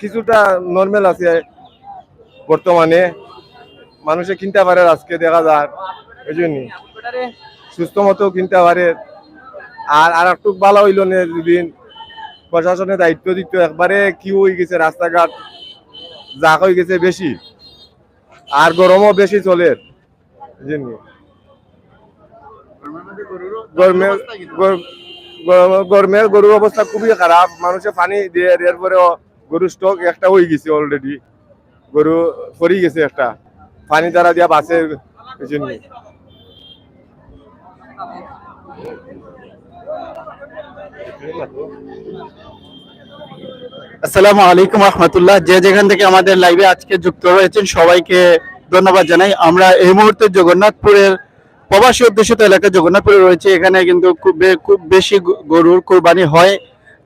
কিছুটা নর্মাল আছে বর্তমানে। মানুষে কিনতে পারে আজকে, দেখা যায় এই জন্যই সুস্থ মতো কিনতে পারে। আর আর একটু ভালো হইল দুদিন। প্রশাসনের দায়িত্ব দিত একবারে কি হয়ে গেছে, রাস্তাঘাট জাক হয়ে গেছে বেশি। আর গরমও বেশি চলে। গরমের গর- গর- গরমের গরুর অবস্থা খুবই খারাপ। মানুষে পানি দিয়ে, এরপরেও গরু স্টক একটা হয়ে গেছে অলরেডি গরু পরি গেছে একটা। পানি তারা দিয়া এই জন্য আসসালামু আলাইকুম রহমতুল্লাহ। যে যেখান থেকে আমাদের লাইভে আজকে যুক্ত হয়েছেন সবাইকে ধন্যবাদ জানাই। আমরা এই মুহূর্তে জগন্নাথপুরের প্রবাসী অধ্যুষিত এলাকা জগন্নাথপুরে রয়েছে। এখানে কিন্তু খুব খুব বেশি গরুর কোরবানি হয়।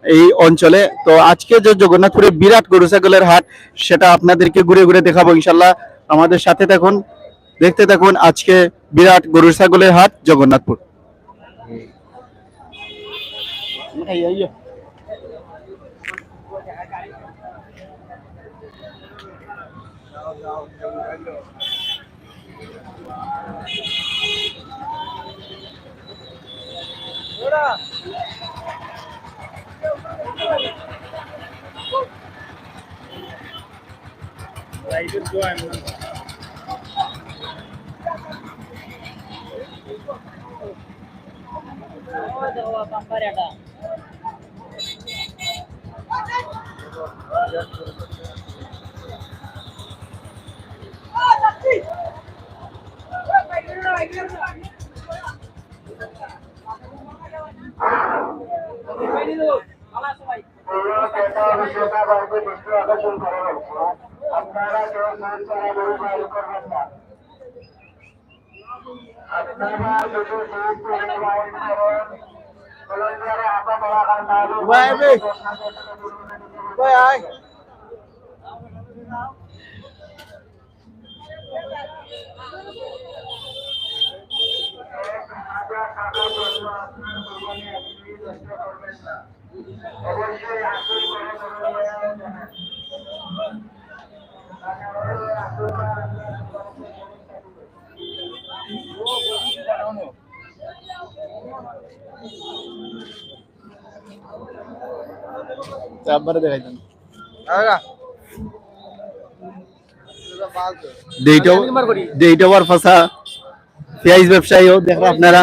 এই অঞ্চলে। তো আজকে যে জগন্নাথপুরে বিরাট গরু ছাগলের হাট, সেটা আপনাদেরকে ঘুরে ঘুরে দেখাবো ইনশাল্লাহ। আমাদের সাথে থাকুন, দেখতে থাকুন আজকে বিরাট গরু ছাগলের হাট জগন্নাথপুর। রাইডের জোয়া এমন সবাই আপনারা কেউ সুইচ করা গরু বাইর করবেন না আপনারা যদি সুইচ করে বাইর করেন কলম্বিয়ারে আপা বলা কার নালু অবশ্যই আসল করে করবেন একবারে দেখাইতেন ডেইটো ডেইটো বার ফাসা পেঁয়াজ ব্যবসায়ীও দেখো আপনারা।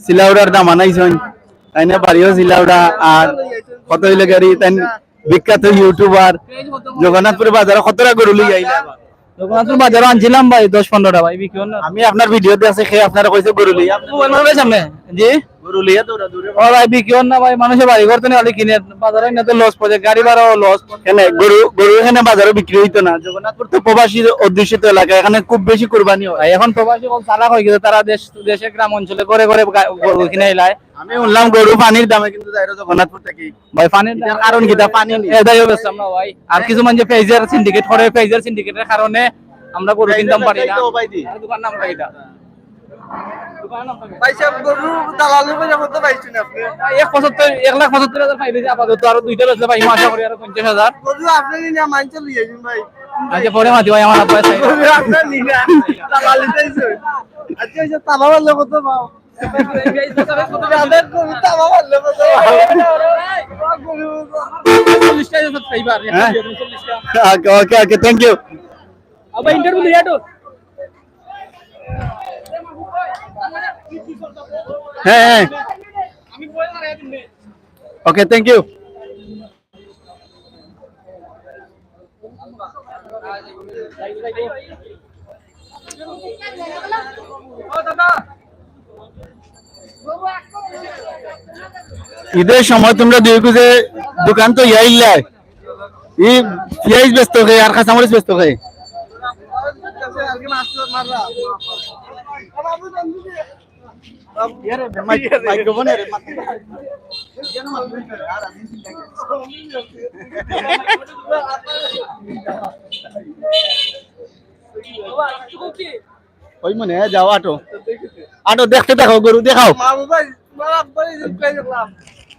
সিলাউড়ার দাম আনাইছন তাই না বাড়িও সিলাউড়া আর কত হইলে গাড়ি তাই বিখ্যাত ইউটিউবার জগন্নাথপুর বাজারে কতটা গরু লই আইলা। জগন্নাথপুর বাজারে আনছিলাম ভাই দশ পনেরোটা ভাই বিক্রি আমি আপনার ভিডিওতে আছে খেয়ে আপনারা কইছে গরু লই সামনে জি? গরু লইয়া দৌড়া দৌড়ে ও ভাই বিক্রি না ভাই মানুষের বাড়ি ঘর তো নেই কিনে বাজারে না তো লস পড়ে গাড়ি ভাড়াও লস এখানে গরু গরু এখানে বাজারে বিক্রি হইতো না। জগন্নাথপুর তো প্রবাসীর অধ্যুষিত এলাকা এখানে খুব বেশি কোরবানি হয়। এখন প্রবাসী কল চালাক হয়ে গেছে তারা দেশ দেশে গ্রাম অঞ্চলে করে করে গা- গরু কিনে এলাই আমি শুনলাম গরু পানির দামে কিন্তু যাইরো জগন্নাথপুর থেকে। ভাই পানির এটার কারণ কি? তা পানি নেই। এদাইও বেচতাম না ভাই। আর কিছু মানুষ পেজের সিন্ডিকেট করে পেজের সিন্ডিকেটের কারণে আমরা গরু কিনতাম পারি না। তো ভাই দি। আর দোকান নাম এটা এক পঁচাত্তর এক লাখ পঁচাত্তর হাজার পাইলে যে আপাতত আরও দুইটা বেচলে আশা করি আরও পঞ্চাশ হাজার আচ্ছা পরে মাতি ভাই আমার হ্যাঁ? ওকে ওকে থ্যাংক ইউ আবার ইন্টারভিউ লিয়া তো হ্যাঁ হ্যাঁ। ওকে থ্যাংক ইউ ঈদের সময় তোমরা দুই কুজে দোকান তো ইয়াই লাই। ই পেঁয়াজ ব্যস্ত খাই আর কাঁচামরিচ ব্যস্ত খাই ওই মনে যাও আটো আটো দেখতে দেখো গরু দেখাও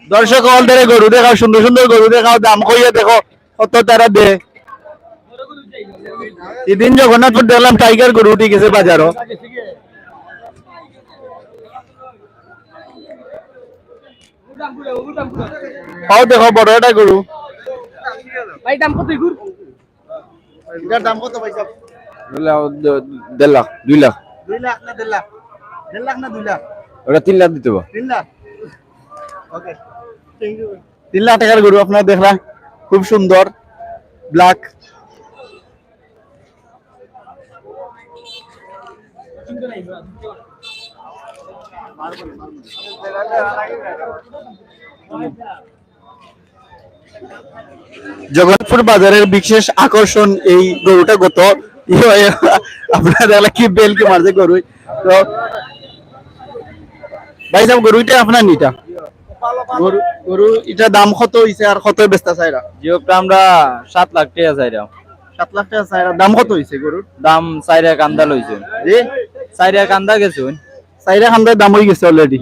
দর্শক হল ধরে গরু দেখাও সুন্দর সুন্দর গরু দেখাও দাম কইয়া দেখো কত তারা দে। এদিন জগন্নাথপুর দেখলাম টাইগার গরু উঠে গেছে বাজারও। পাও দেখো বড় একটা গরু ভাই দাম কত এটার দাম কত দেড় লাখ দুই লাখ। দুই লাখ না দেড় লাখ? দেড় লাখ না দুই লাখ? ওটা তিন লাখ দিতে তিন লাখ। ওকে তিন লাখ টাকার গরু আপনারা দেখলাম খুব সুন্দর ব্ল্যাক জগন্নাথপুর বাজারের বিশেষ আকর্ষণ এই গরুটা গত। ইয়ে, আপনারা কি বেল কি মারছে গরু। তো ভাই সাহেব গরুটা আপনার নিটা গরু গরু এটা দাম কত হইছে আর কত বেচতা চাইরা জিওপটা আমরা সাত লাখ টাকা চাইরা সাত লাখ টাকা চাইরা দাম কত হইছে গরুর? দাম চাইরা কান্দা লইছে। জি? চাইরা কান্দা গেছুন। চাইরা খান্দার দাম হয়ে গেছে অলরেডি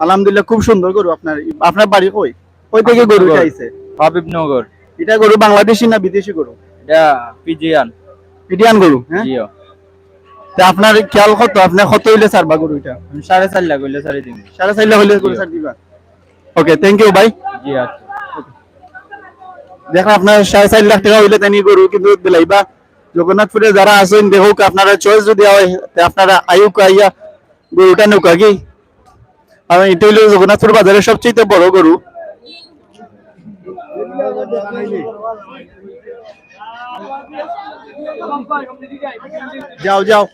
আলহামদুলিল্লাহ খুব সুন্দর গরু। আপনার আপনার বাড়ি কই? কই থেকে গরু আইছে হাবিবনগর। এটা গরু বাংলাদেশি না বিদেশি গরু? এটা পিজিয়ান ইন্ডিয়ান গরু হ্যাঁ? তা আপনার খেয়াল কত? আপনার কত হইলে ছাড়বা গরু এটা সাড়ে চার লাখ হইলে সাড়ে চার লাখ হইলে গরু ছাড় দিবা? ওকে থ্যাংক ইউ ভাই জি আচ্ছা। দেখেন আপনার সাড়ে চার লাখ টাকা হইলে তাই গরু কিন্তু জগন্নাথপুরে যারা আছেন দেখুক আপনারা চয়েস যদি হয় আপনারা আয়ুক আইয়া গরুটা নৌকা কি আর এটা হইল জগন্নাথপুর বাজারের সবচেয়ে বড় গরু যাও যাও।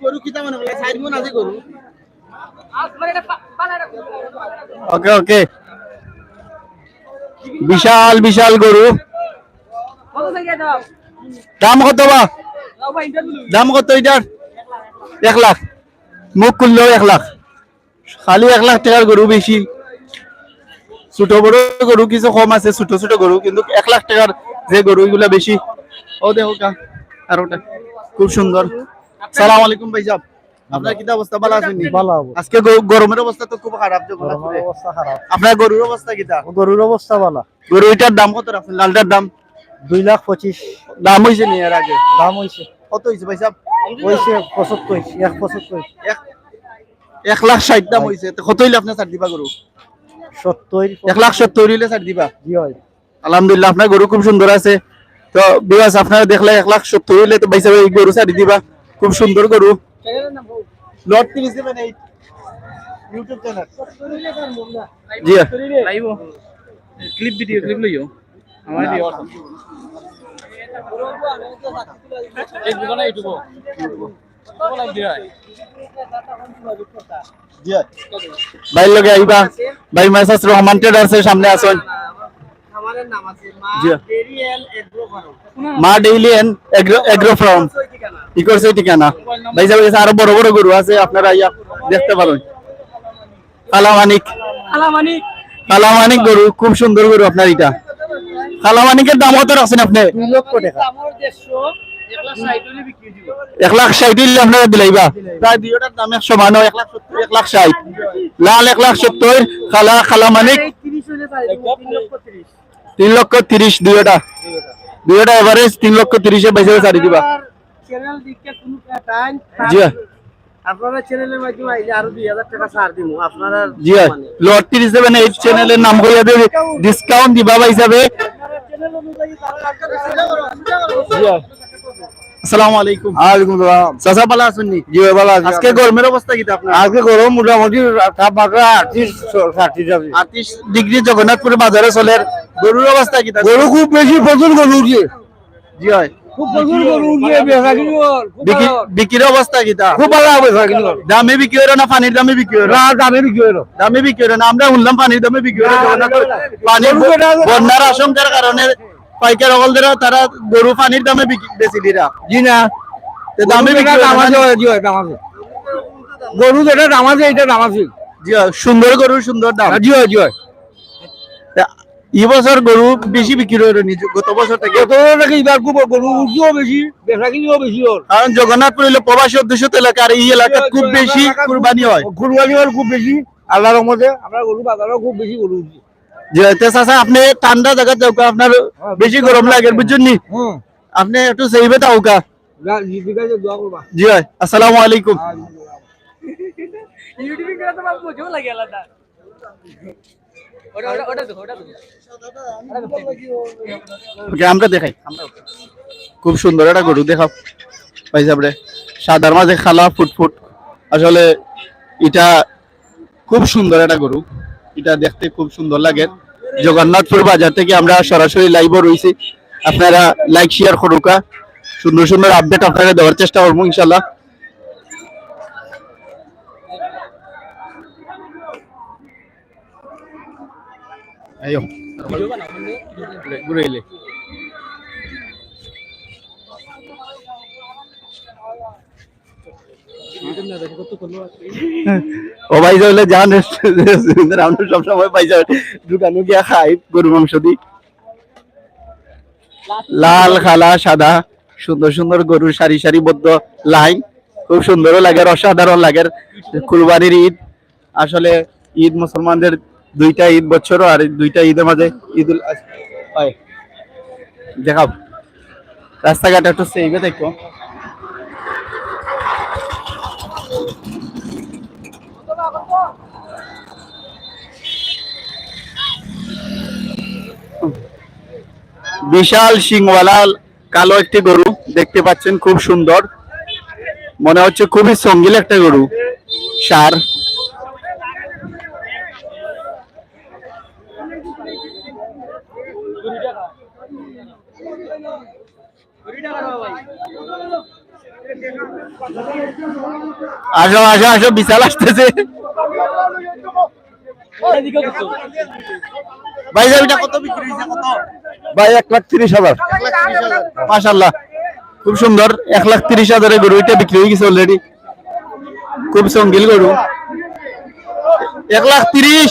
গরু কিতা মনে করলে সাইড মন আছে গরু ওকে ওকে বিশাল বিশাল গরু। দাম কত বা? দাম কত এটার? এক লাখ। মুখ খুললেও এক লাখ। খালি এক লাখ টাকার গরু বেশি। ছোট বড় গরু কিছু কম আছে, ছোট ছোট গরু, কিন্তু এক লাখ টাকার যে গরু, এগুলা বেশি। ও দেখো আর ওটা খুব সুন্দর। সালাম আলাইকুম ভাই আপনার কি অবস্থা? ভালো আছেন ভালো আজকে গরমের অবস্থা তো খুব খারাপ জগন্নাথপুরে। অবস্থা খারাপ। আপনার গরুর অবস্থা গরুর অবস্থা ভালো। গরু এটার দাম কত রাখছেন? লালটার দাম? দুই লাখ পঁচিশ। দাম হয়েছে নি এর আগে? দাম হয়েছে কত হয়েছে ভাই সাহেব হয়েছে পঁচাত্তর এক পঁচাত্তর। এক লাখ ষাট দাম হয়েছে কত হইলে আপনার ছাড় দিবা গরু? সত্তর। এক লাখ সত্তর হইলে ছাড় দিবা? জি হয়। আলহামদুলিল্লাহ আপনার গরু খুব সুন্দর আছে। তো বিবাস আপনারা দেখলে এক লাখ সত্তর হইলে তো ভাইসাব এই গরু ছাড়ি দিবা। খুব সুন্দর গরু। লট তিরিশ দেবেন এই ইউটিউব চ্যানেল জি। লাইভ ক্লিপ ভিডিও ক্লিপ লইও। আমার দিও ফেসবুক না ইউটিউব ভাই লগে আইবা। ভাই মেসাজ রহমান ট্রেডার্সের সামনে আসুন। আছে জি। ডেরিয়াল এগ্রো ফার্ম মা daily and agro agro farm. কি করছে ঠিকানা ভাই সাহেব আরও বড় বড় গরু আছে আপনারা আইয়া দেখতে পারেন। কালামানিক। গরু খুব সুন্দর গরু আপনার এটা। কালামানিকের দাম কত রাখছেন আপনি? লক্ষ টাকা। এক লাখ ষাট হলে বিক্রি দিব এক লাখ ষাট দিলে আপনারা দিলাইবা প্রায় দুইটার দাম একশো বানো এক লাখ সত্তর এক লাখ ষাট। লাল এক লাখ সত্তর খালা খালা মানিক এই তিরিশ হলে চাই দিব তিন লক্ষ তিরিশ দুইটা। দুইটা এভারেজ তিন লক্ষ তিরিশে বেঁচে ছাড়ি দিবা। চ্যানেল দিকে কোনো টাইম জি। আপনারা চ্যানেলের মাধ্যমে আইলে আরও দুই হাজার টাকা ছাড় দিব আপনারা জি লট তিরিশ দেবেন এই চ্যানেলের নাম কইয়া দেবে ডিসকাউন্ট দিবা বা হিসাবে। চ্যানেল অনুযায়ী আসসালামু আলাইকুম। ওয়ালাইকুম সালাম। চাচা ভালো আছেন নি? জি ভালো আছি। আজকে গরমের অবস্থা কি আপনার? আজকে গরম মোটামুটি তাপমাত্রা ডিগ্রি জগন্নাথপুর বাজারে চলে। গরুর অবস্থা কি গরু খুব বেশি প্রচুর গরু জি হয় খুব ভালো। অবস্থা হল দামে বিক্রি হলো না পানির দামে বিক্রি না দামে বিক্রি দামে বিক্রি আমরা শুনলাম পানির দামে বিক্রি বন্যার আশঙ্কার কারণে পাইকার অকলদের তারা গরু পানির দামে বেশি দিরা। জি না। দামে গরু বিক্রি যেটা দাম আছে দাম আছে গরু যেটা দাম আছে এটা দাম আছে জি সুন্দর গরু সুন্দর দাম। জি হয় জি হয়। এই বছর গরু বেশি বিক্রি হলো নি গত বছর থেকে। কত টাকা এবার খুব গরু উঠিও বেশি বেচা কিনিও বেশি হল। কারণ জগন্নাথপুর হলো প্রবাসী অধ্যুষিত এলাকা আর এই এলাকা খুব বেশি কুরবানি হয়। কুরবানি হল খুব বেশি আল্লাহর রহমতে আমরা গরু বাজারও খুব বেশি গরু উঠছি যে তে চাচা আপনি ঠান্ডা জায়গা যাও আপনার বেশি গরম লাগে বুঝছেন নি হুম আপনি একটু সেইবে তাও কা না, জি, ঠিক আছে দোয়া করবা জি হয় আসসালামু আলাইকুম। ওকে আমরা দেখাই। খুব সুন্দর একটা গরু দেখাও। ভাই সাহেবরে সাদার মাঝে খালা ফুটফুট আসলে এটা খুব সুন্দর একটা গরু। এটা দেখতে খুব সুন্দর লাগে। জগন্নাথপুর বাজার থেকে আমরা সরাসরি লাইভ রয়েছি। আপনারা লাইক শেয়ার করুকা সুন্দর সুন্দর আপডেট আপনারা দেওয়ার চেষ্টা করব, ইনশাল্লাহ। ঘুরে ও ভাই যাইলে রেস্টুরেন্টের আমরা সবসময় পাই যাই দোকানে গিয়া খাই গরু মাংস দি। লাল খালা সাদা সুন্দর সুন্দর গরুর সারি সারি বদ্ধ লাইন। খুব সুন্দরও লাগে অসাধারণ লাগে। কুরবানির ঈদ। আসলে ঈদ মুসলমানদের দুইটা ঈদ বছর আর দুইটা ঈদের মাঝে ঈদ উল হয় দেখাও। রাস্তাঘাট একটু সেইবে দেখো। বিশাল সিংওয়ালা কালো একটি গরু, দেখতে পাচ্ছেন খুব সুন্দর। মনে হচ্ছে খুবই সঙ্গীল একটা গরু। সার। আসো আসো আসো, বিশাল আসতেছে। ভাই যাবিটা কত বিক্রি হয়েছে? কত ভাই, এক লাখ তিরিশ হাজার। মাশাল্লাহ খুব সুন্দর। এক লাখ তিরিশ হাজারের গরু এটা বিক্রি হয়ে গেছে অলরেডি খুব সঙ্গীল গরু। এক লাখ তিরিশ।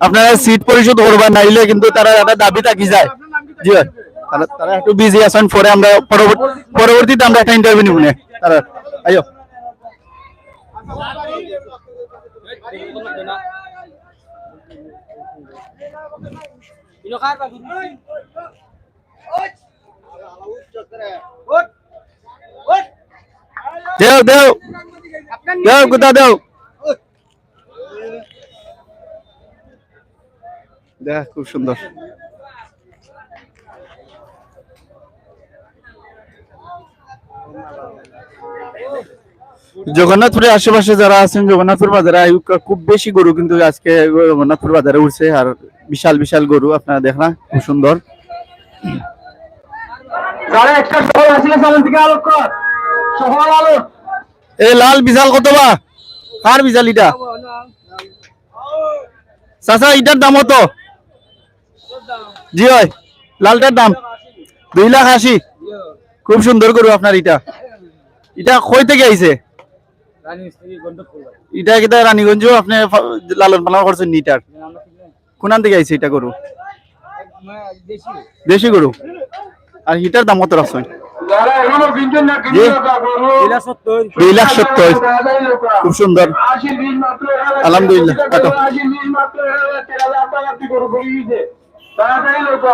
আপনারা সিট পরিশোধ করবেন নাইলে কিন্তু তারা একটা দাবি থাকি যায়। জি হয় তারা তারা একটু বিজি আছেন, পরে আমরা পরবর্তী পরবর্তীতে আমরা একটা ইন্টারভিউ নিব না। তারা আইও। দেও দেও। দেও কোথা দেও। দেখ খুব সুন্দর। জগন্নাথপুরের আশেপাশে যারা আছেন জগন্নাথপুর বাজারে খুব বেশি গরু কিন্তু আজকে জগন্নাথপুর বাজারে উঠছে আর বিশাল বিশাল গরু আপনারা খুব সুন্দর। থেকে আলোক কর। শহর আলো এই লাল বিশাল কত বা? কার বিশাল এটা? চাচা এটার দাম কত? জি হয় লালটার দাম দুই লাখ আশি। খুব সুন্দর গরু আপনার এটা এটা কই থেকে আইছে? এটা কিটা রানীগঞ্জ আপনি লালন পালন করছেন নিটার কোনান থেকে আইছে এটা গরু? দেশি গরু। আর হিটার দাম কত রাখছেন? লাখ খুব সুন্দর। আলহামদুলিল্লাহ, করে তাড়াতাড়ি লোক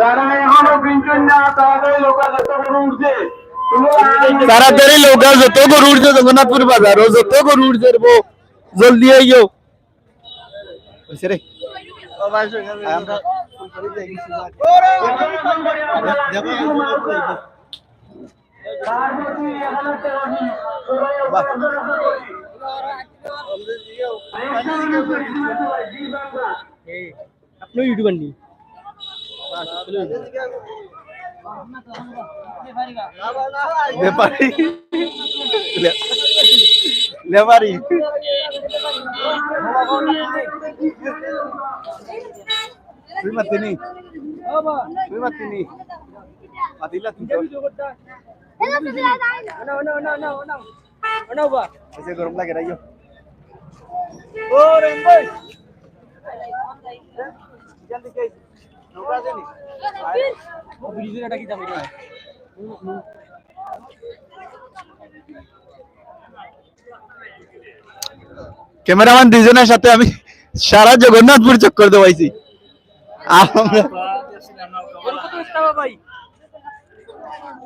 যারা এখনও পেনশন না তাড়াতাড়ি লোক যত করে উঠছে। তাড়াতাড়ি লোক যত গরু উঠছে জগন্নাথপুর বাজার যত গরু উঠছে রে জলদি আইও রে। আমরা আপনি ইউটিউবার নি ব্যাপারি ব্যাপারি তুই মাতিনি তুই মাতিনি মাতিলা তুই এসে গরম লাগে রাইও ও রেন ক্যামেরাম্যান দুজনের সাথে আমি সারা জগন্নাথপুর চক্কর দেওয়াইছি আমরা ভাই।